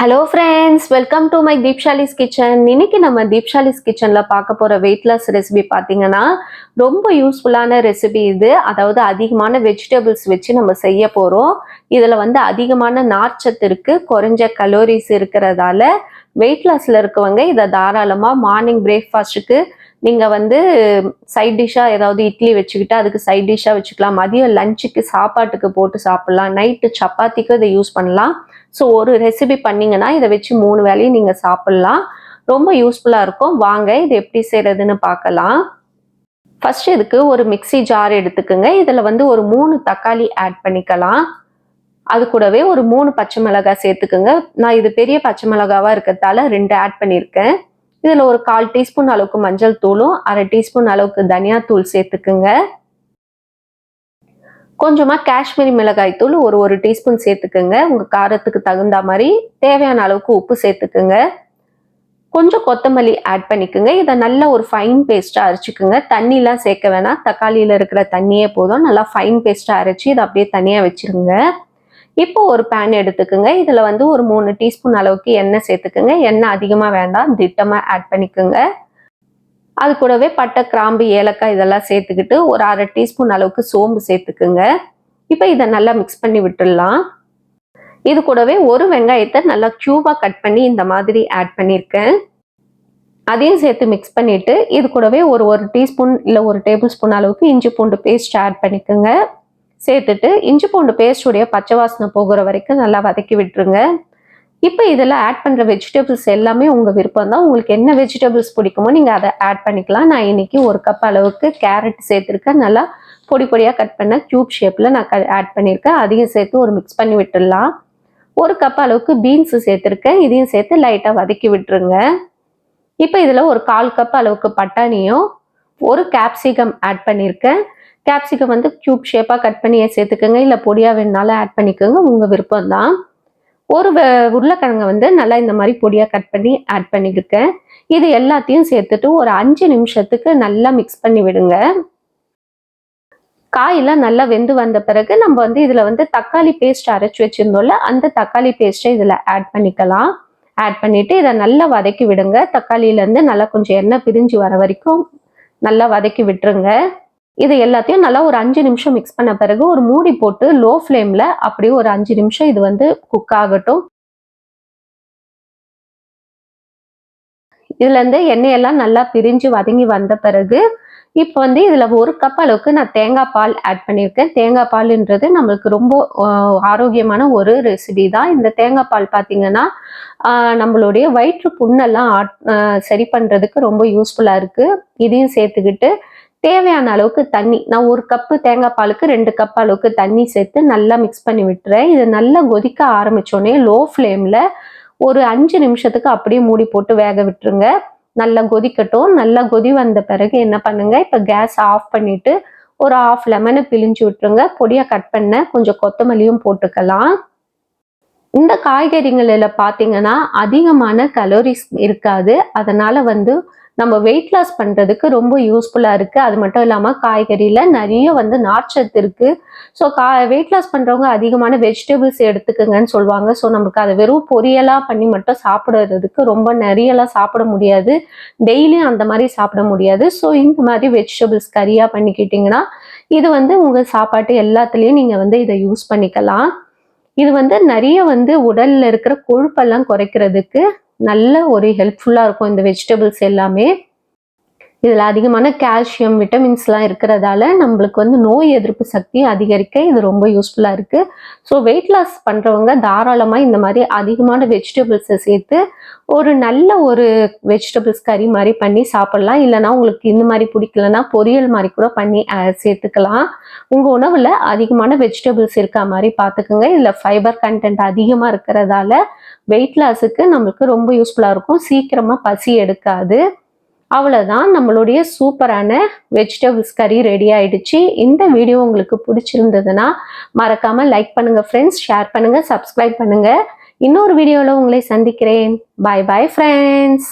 Hello friends welcome to my Deepshali's kitchen இன்னைக்கு நம்ம தீப்ஷாலிஸ் கிச்சனில் பார்க்க போகிற வெயிட் லாஸ் ரெசிபி பார்த்தீங்கன்னா ரொம்ப யூஸ்ஃபுல்லான ரெசிபி இது. அதாவது அதிகமான வெஜிடபிள்ஸ் வச்சு நம்ம செய்ய போகிறோம் இதில் வந்து அதிகமான நார்ச்சத்து இருக்குது குறைஞ்ச கலோரிஸ் இருக்கிறதால வெயிட் லாஸில் இருக்கவங்க இதை தாராளமாக மார்னிங் பிரேக்ஃபாஸ்ட்டுக்கு நீங்கள் வந்து சைட் டிஷ்ஷாக ஏதாவது இட்லி வச்சுக்கிட்டு அதுக்கு சைட் டிஷ்ஷாக வச்சுக்கலாம். மதியம் லஞ்சுக்கு சாப்பாட்டுக்கு போட்டு சாப்பிட்லாம். நைட்டு சப்பாத்திக்கு இதை யூஸ் பண்ணலாம். ஸோ ஒரு ரெசிபி பண்ணிங்கன்னா இதை வச்சு மூணு வேலையும் நீங்கள் சாப்பிட்லாம். ரொம்ப யூஸ்ஃபுல்லாக இருக்கும். வாங்க இது எப்படி செய்கிறதுன்னு பார்க்கலாம். ஃபர்ஸ்ட் இதுக்கு ஒரு மிக்சி ஜார் எடுத்துக்கோங்க. இதில் வந்து ஒரு மூணு தக்காளி ஆட் பண்ணிக்கலாம். அது கூடவே ஒரு மூணு பச்சை மிளகாய் சேர்த்துக்குங்க. நான் இது பெரிய பச்சை மிளகாவாக இருக்கிறதால ரெண்டு ஆட் பண்ணியிருக்கேன். இதில் ஒரு கால் டீஸ்பூன் அளவுக்கு மஞ்சள் தூளும் அரை டீஸ்பூன் அளவுக்கு தனியா தூள் சேர்த்துக்குங்க. கொஞ்சமாக காஷ்மீரி மிளகாய் தூள் ஒரு ஒரு டீஸ்பூன் சேர்த்துக்குங்க. உங்கள் காரத்துக்கு தகுந்த மாதிரி தேவையான அளவுக்கு உப்பு சேர்த்துக்குங்க. கொஞ்சம் கொத்தமல்லி ஆட் பண்ணிக்கோங்க. இதை நல்லா ஒரு ஃபைன் பேஸ்ட்டாக அரைச்சிக்கோங்க. தண்ணிலாம் சேர்க்க வேணாம். தக்காளியில் இருக்கிற தண்ணியே போதும். நல்லா ஃபைன் பேஸ்ட்டாக அரைச்சி இதை அப்படியே தனியாக வச்சுருங்க. இப்போ ஒரு பேன் எடுத்துக்கோங்க. இதில் வந்து ஒரு மூணு டீஸ்பூன் அளவுக்கு எண்ணெய் சேர்த்துக்குங்க. எண்ணெய் அதிகமாக வேண்டாம். திட்டமாக ஆட் பண்ணிக்கோங்க. அது கூடவே பட்டை கிராம்பு ஏலக்காய் இதெல்லாம் சேர்த்துக்கிட்டு ஒரு அரை டீஸ்பூன் அளவுக்கு சோம்பு சேர்த்துக்குங்க. இப்போ இதை நல்லா மிக்ஸ் பண்ணி விட்டுடலாம். இது கூடவே ஒரு வெங்காயத்தை நல்லா க்யூபாக கட் பண்ணி இந்த மாதிரி ஆட் பண்ணியிருக்கேன். அதையும் சேர்த்து மிக்ஸ் பண்ணிவிட்டு இது கூடவே ஒரு ஒரு டீஸ்பூன் இல்லை ஒரு டேபிள் ஸ்பூன் அளவுக்கு இஞ்சி பூண்டு பேஸ்ட் ஆட் பண்ணிக்கோங்க. சேர்த்துட்டு இஞ்சி பூண்டு பேஸ்டுடைய பச்சை வாசனை போகிற வரைக்கும் நல்லா வதக்கி விட்டுருங்க. இப்போ இதில் ஆட் பண்ணுற வெஜிடபிள்ஸ் எல்லாமே உங்கள் விருப்பம் தான். உங்களுக்கு என்ன வெஜிடபிள்ஸ் பிடிக்குமோ நீங்கள் அதை ஆட் பண்ணிக்கலாம். நான் இன்னைக்கு ஒரு கப் அளவுக்கு கேரட் சேர்த்துருக்கேன். நல்லா பொடி பொடியாக கட் பண்ண க்யூப் ஷேப்பில் நான் ஆட் பண்ணியிருக்கேன். அதையும் சேர்த்து ஒரு மிக்ஸ் பண்ணி விட்டுடலாம். ஒரு கப் அளவுக்கு பீன்ஸு சேர்த்துருக்கேன். இதையும் சேர்த்து லைட்டாக வதக்கி விட்டுருங்க. இப்போ இதில் ஒரு கால் கப் அளவுக்கு பட்டாணியும் ஒரு கேப்சிகம் ஆட் பண்ணியிருக்கேன். கேப்சிகம் வந்து க்யூப் ஷேப்பாக கட் பண்ணியே சேர்த்துக்கோங்க. இல்லை பொடியாக வேணுனாலும் ஆட் பண்ணிக்கோங்க. உங்கள் விருப்பம் தான். ஒரு உருளைக்கிழங்க வந்து நல்லா இந்த மாதிரி பொடியாக கட் பண்ணி ஆட் பண்ணியிருக்கேன். இது எல்லாத்தையும் சேர்த்துட்டு ஒரு அஞ்சு நிமிஷத்துக்கு நல்லா மிக்ஸ் பண்ணி விடுங்க. காயெல்லாம் நல்லா வெந்து வந்த பிறகு நம்ம வந்து இதில் வந்து தக்காளி பேஸ்ட் அரைச்சி வச்சுருந்தோம்ல அந்த தக்காளி பேஸ்ட்டை இதில் ஆட் பண்ணிக்கலாம். ஆட் பண்ணிவிட்டு இதை நல்லா வதக்கி விடுங்க. தக்காளியிலேருந்து நல்லா கொஞ்சம் எண்ணெய் பிரிஞ்சு வர வரைக்கும் நல்லா வதக்கி விட்டுருங்க. இது எல்லாத்தையும் நல்லா ஒரு அஞ்சு நிமிஷம் மிக்ஸ் பண்ண பிறகு ஒரு மூடி போட்டு லோ ஃப்ளேமில் அப்படியே ஒரு அஞ்சு நிமிஷம் இது வந்து குக் ஆகட்டும். இதுலேருந்து எண்ணெயெல்லாம் நல்லா பிரிஞ்சு வதங்கி வந்த பிறகு இப்போ வந்து இதில் ஒரு கப் அளவுக்கு நான் தேங்காய் பால் ஆட் பண்ணியிருக்கேன். தேங்காய் பால்ன்றது நம்மளுக்கு ரொம்ப ஆரோக்கியமான ஒரு ரெசிபி தான். இந்த தேங்காய் பால் பார்த்தீங்கன்னா நம்மளுடைய வயிற்று புண்ணெல்லாம் சரி பண்ணுறதுக்கு ரொம்ப யூஸ்ஃபுல்லாக இருக்குது இதையும் சேர்த்துக்கிட்டு தேவையான அளவுக்கு தண்ணி. நான் ஒரு கப்பு தேங்காய் பாலுக்கு ரெண்டு கப் அளவுக்கு தண்ணி சேர்த்து நல்லா மிக்ஸ் பண்ணி விட்டுறேன். இது நல்லா கொதிக்க ஆரம்பித்தோடனே லோ ஃப்ளேமில் ஒரு அஞ்சு நிமிஷத்துக்கு அப்படியே மூடி போட்டு வேக விட்டுருங்க. நல்லா கொதிக்கட்டும். நல்லா கொதி வந்த பிறகு என்ன பண்ணுங்க? இப்போ கேஸ் ஆஃப் பண்ணிட்டு ஒரு ஆஃப் லெமனை பிழிஞ்சு விட்டுருங்க. பொடியாக கட் பண்ண கொஞ்சம் கொத்தமல்லியும் போட்டுக்கலாம். இந்த காய்கறிகளில் பார்த்தீங்கன்னா அதிகமான கலோரிஸ் இருக்காது. அதனால வந்து நம்ம வெயிட் லாஸ் பண்ணுறதுக்கு ரொம்ப யூஸ்ஃபுல்லாக இருக்குது அது மட்டும் இல்லாமல் காய்கறியில் நிறைய வந்து நார்ச்சத்து இருக்குது ஸோ கா வெயிட் லாஸ் பண்ணுறவங்க அதிகமான வெஜிடபிள்ஸ் எடுத்துக்கங்கன்னு சொல்லுவாங்க. ஸோ நமக்கு அதை வெறும் பொரியலாக பண்ணி மட்டும் சாப்பிடுறதுக்கு ரொம்ப நிறையலாம் சாப்பிட முடியாது. டெய்லியும் அந்த மாதிரி சாப்பிட முடியாது. ஸோ இந்த மாதிரி வெஜிடபிள்ஸ் கறியாக பண்ணிக்கிட்டிங்கன்னா இது வந்து உங்கள் சாப்பாட்டு எல்லாத்துலேயும் நீங்கள் வந்து இதை யூஸ் பண்ணிக்கலாம். இது வந்து நிறைய வந்து உடலில் இருக்கிற கொழுப்பெல்லாம் குறைக்கிறதுக்கு நல்ல ஒரு ஹெல்ப்ஃபுல்லாக இருக்கும் இந்த வெஜிடபிள்ஸ் எல்லாமே. இதில் அதிகமான கால்சியம் விட்டமின்ஸ்லாம் இருக்கிறதால நம்மளுக்கு வந்து நோய் எதிர்ப்பு சக்தி அதிகரிக்க இது ரொம்ப யூஸ்ஃபுல்லாக இருக்குது ஸோ வெயிட் லாஸ் பண்ணுறவங்க தாராளமாக இந்த மாதிரி அதிகமான வெஜிடபிள்ஸை சேர்த்து ஒரு நல்ல ஒரு வெஜிடபிள்ஸ் கறி மாதிரி பண்ணி சாப்பிட்லாம். இல்லைனா உங்களுக்கு இந்த மாதிரி பிடிக்கலன்னா பொரியல் மாதிரி கூட பண்ணி சேர்த்துக்கலாம். உங்கள் உணவில் அதிகமான வெஜிடபிள்ஸ் இருக்கா மாதிரி பார்த்துக்குங்க. இதில் ஃபைபர் கண்டென்ட் அதிகமாக இருக்கிறதால வெயிட் லாஸுக்கு நம்மளுக்கு ரொம்ப யூஸ்ஃபுல்லாக இருக்கும். சீக்கிரமாக பசி எடுக்காது. அவ்வளோதான் நம்மளுடைய சூப்பரான வெஜிடபிள்ஸ் கறி ரெடி ஆயிடுச்சு. இந்த வீடியோ உங்களுக்கு பிடிச்சிருந்ததுன்னா மறக்காமல் லைக் பண்ணுங்கள் ஃப்ரெண்ட்ஸ் ஷேர் பண்ணுங்கள் சப்ஸ்கிரைப் பண்ணுங்கள் இன்னொரு வீடியோவில் உங்களை சந்திக்கிறேன். பாய் பாய் ஃப்ரெண்ட்ஸ்